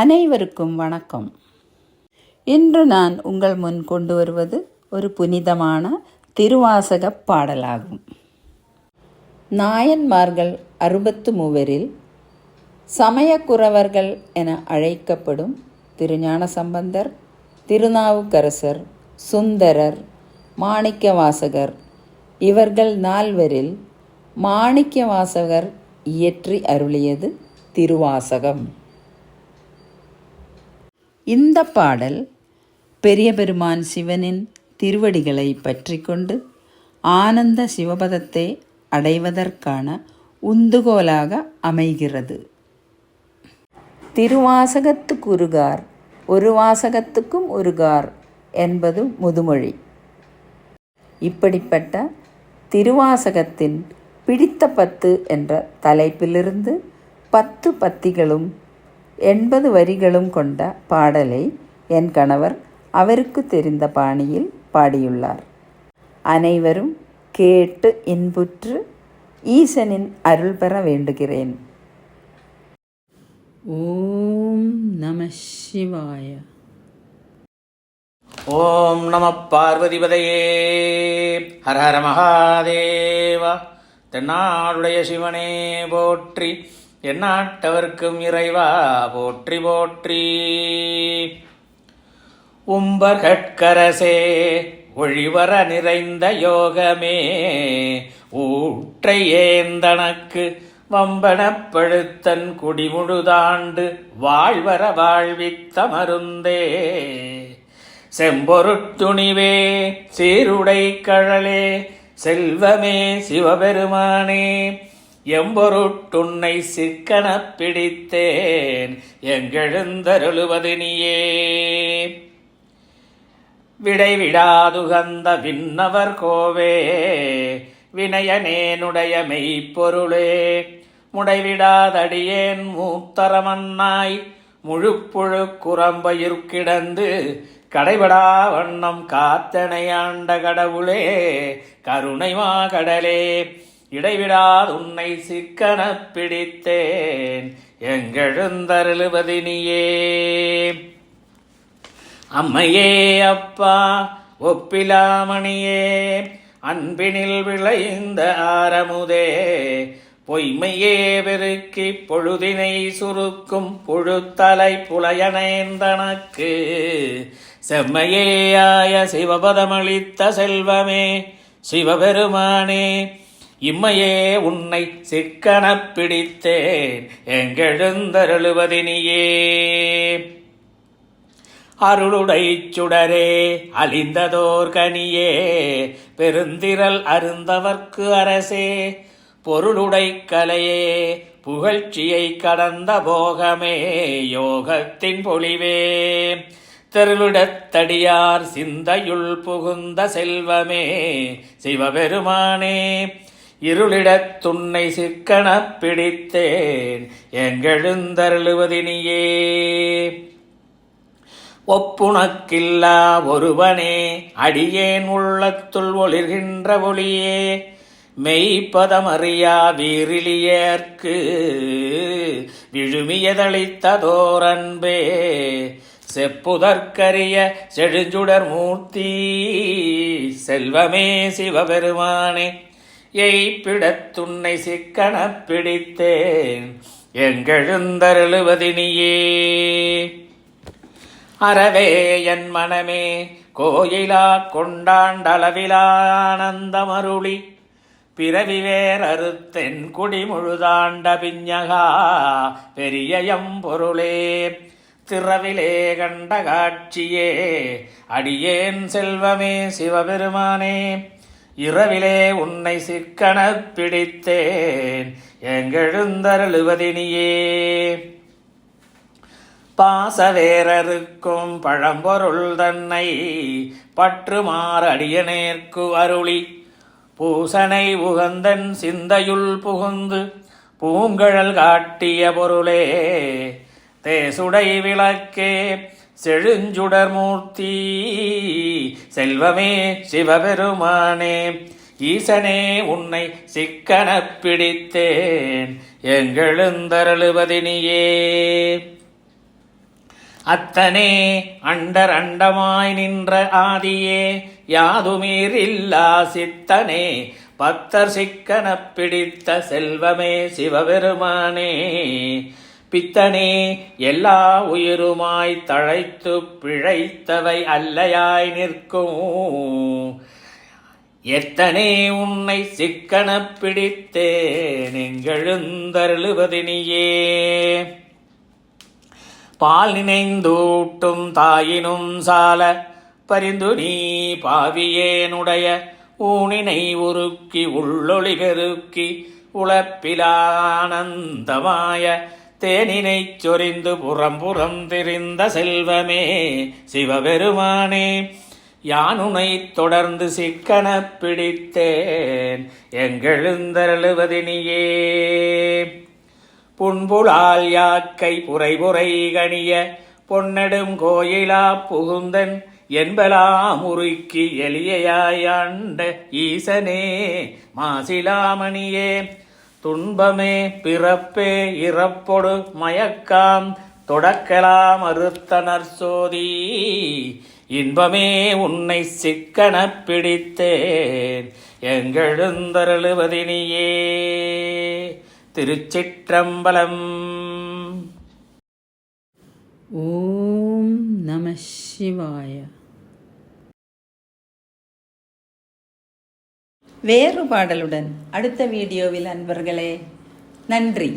அனைவருக்கும் வணக்கம். இன்று நான் உங்கள் முன் கொண்டு வருவது ஒரு புனிதமான திருவாசக பாடலாகும். நாயன்மார்கள் அறுபத்து மூவரில் சமயக்குறவர்கள் என அழைக்கப்படும் திருஞான சம்பந்தர் திருநாவுக்கரசர் சுந்தரர் மாணிக்கவாசகர் இவர்கள் நால்வரில் மாணிக்கவாசகர் இயற்றி அருளியது திருவாசகம். இந்த பாடல் பெரிய பெருமான் சிவனின் திருவடிகளை பற்றி கொண்டு ஆனந்த சிவபதத்தை அடைவதற்கான உந்துகோலாக அமைகிறது. திருவாசகத்துக்கு உருகார் ஒரு வாசகத்துக்கும் உருகார் என்பது முதுமொழி. இப்படிப்பட்ட திருவாசகத்தின் பிடித்த பத்து என்ற தலைப்பிலிருந்து பத்து பத்திகளும் எண்பது வரிகளும் கொண்ட பாடலை என் கணவர் அவருக்கு தெரிந்த பாணியில் பாடியுள்ளார். அனைவரும் கேட்டு இன்புற்று ஈசனின் அருள் பெற வேண்டுகிறேன். ஓம் நம சிவாய. ஓம் நம பார்வதிபதையே. ஹர ஹர மகாதேவா. தென்னாடுடைய சிவனே போற்றி எந்நாட்டவர்க்கும் இறைவா போற்றி போற்றி. உம்பர்கட்கரசே ஒழிவர நிறைந்த யோகமே. ஊற்றை ஏந்தனக்கு வம்பனப்பழுத்தன் குடிமுழுதாண்டு வாழ்வர வாழ்வித்த மருந்தே. செம்பொருட்டுணிவே சீருடை கழலே செல்வமே சிவபெருமானே. எம்பொருட்டுன்னை சிக்கனப் பிடித்தேன் எங்கெழுந்தருளுவது நீயே. விடைவிடாதுகந்த விண்ணவர் கோவே வினயனேனுடைய மெய்ப்பொருளே. முடைவிடாதடியேன் மூத்தரமன்னாய் முழுப்புழு குரம்பயிர் கிடந்து கடைபடா வண்ணம் காத்தனையாண்ட கடவுளே கருணைமா கடலே இடைவிடாது உன்னை சிக்கன பிடித்தேன். எங்கெழுந்தருளுவது நீயே அம்மையே அப்பா ஒப்பிலாமணியே அன்பினில் விளைந்த ஆரமுதே. பொய்மையே பெருக்கி பொழுதினை சுருக்கும் புழுத்தலை புலையனைந்தனக்கு செம்மையே ஆய சிவபதமளித்த செல்வமே சிவபெருமானே இம்மையே உன்னை சிக்கனப் பிடித்தேன் எங்கெழுந்தருளுவதினியே. அருளுடை சுடரே அழிந்ததோர் கனியே பெருந்திரல் அருந்தவர்க்கு அரசே. பொருளுடை கலையே புகழ்ச்சியை கடந்த போகமே யோகத்தின் பொழிவே. தெருவிடத்தடியார் சிந்தையுள் புகுந்த செல்வமே சிவபெருமானே. இருளிடத் துன்னை சிக்கனப் பிடித்தேன் எங்கெழுந்தருளுவதினியே ஒப்புணக்கில்லா ஒருவனே அடியேன் உள்ளத்துள் ஒளிர்கின்ற ஒளியே. மெய்ப்பதமறியா வீரிலியர்க்கு விழுமியதளித்ததோரன்பே. செப்புதற்கரிய செழுஞ்சுடர் மூர்த்தி செல்வமே சிவபெருமானே. எய்ப்பிடத்துன்னை சிக்கன பிடித்தேன். எங்கெழுந்தருளுவதினியே. அறவே என் மனமே கோயிலா கொண்டாண்டளவிலானந்தமருளி. பிறவி வேறறுத்தென் குடிமுழுதாண்ட பிஞ்சகா பெரியயம் பொருளே. திறவிலே கண்ட காட்சியே அடியேன் செல்வமே சிவபெருமானே. இரவிலே உன்னை சிக்கன பிடித்தேன். எங்கெழுந்தருளுவதினியே. பாசவேரருக்கும் பழம்பொருள் தன்னை பற்றுமாறடியனேற்கு அருளி. பூசனை உகந்தன் சிந்தையுள் புகுந்து பூங்கழல் காட்டிய பொருளே. தேசுடை விளக்கே செழுஞ்சுடர் மூர்த்தி செல்வமே சிவபெருமானே ஈசனே உன்னை சிக்கன பிடித்தேன். எங்கெழுந்தருளுவதினியே. அத்தனே அண்டர் அண்டமாய் நின்ற ஆதியே யாதுமீரில்லா சித்தனே பத்தர் சிக்கன பிடித்த செல்வமே சிவபெருமானே. பித்தனே எல்லா உயிருமாய் தழைத்து பிழைத்தவை அல்லையாய் நிற்கும். எத்தனே உன்னை சிக்கன பிடித்தேன் எங்கெழுந்தருளுவதினியே பால் நினைந்தூட்டும் தாயினும் சால பரிந்து நீ பாவியேனுடைய ஊனினை உருக்கி உள்ளொளி பெருக்கி உழப்பிலானந்தமாய தேனினைச் சொரிந்து புறம் புறம் திரிந்த செல்வமே சிவபெருமானே யானுனை தொடர்ந்து சிக்கன பிடித்தேன் எங்கெழுந்தருளுவதினியே. புண்புலால் யாக்கை புரைபுரை கணிய பொன்னெடும் கோயிலா புகுந்தன் என்பலாம் உருக்கி எளியாயாண்ட ஈசனே மாசிலாமணியே. துன்பமே பிறப்பே இறப்பொடு மயக்காம். தொடக்கலாம் அறுத்தனர் சோதி. இன்பமே உன்னை சிக்கன பிடித்தேன். எங்கெழுந்தருளுவதினியே. திருச்சிற்றம்பலம். ஓம் நம சிவாய. வேறு பாடலுடன் அடுத்த வீடியோவில் அன்பர்களே நன்றி.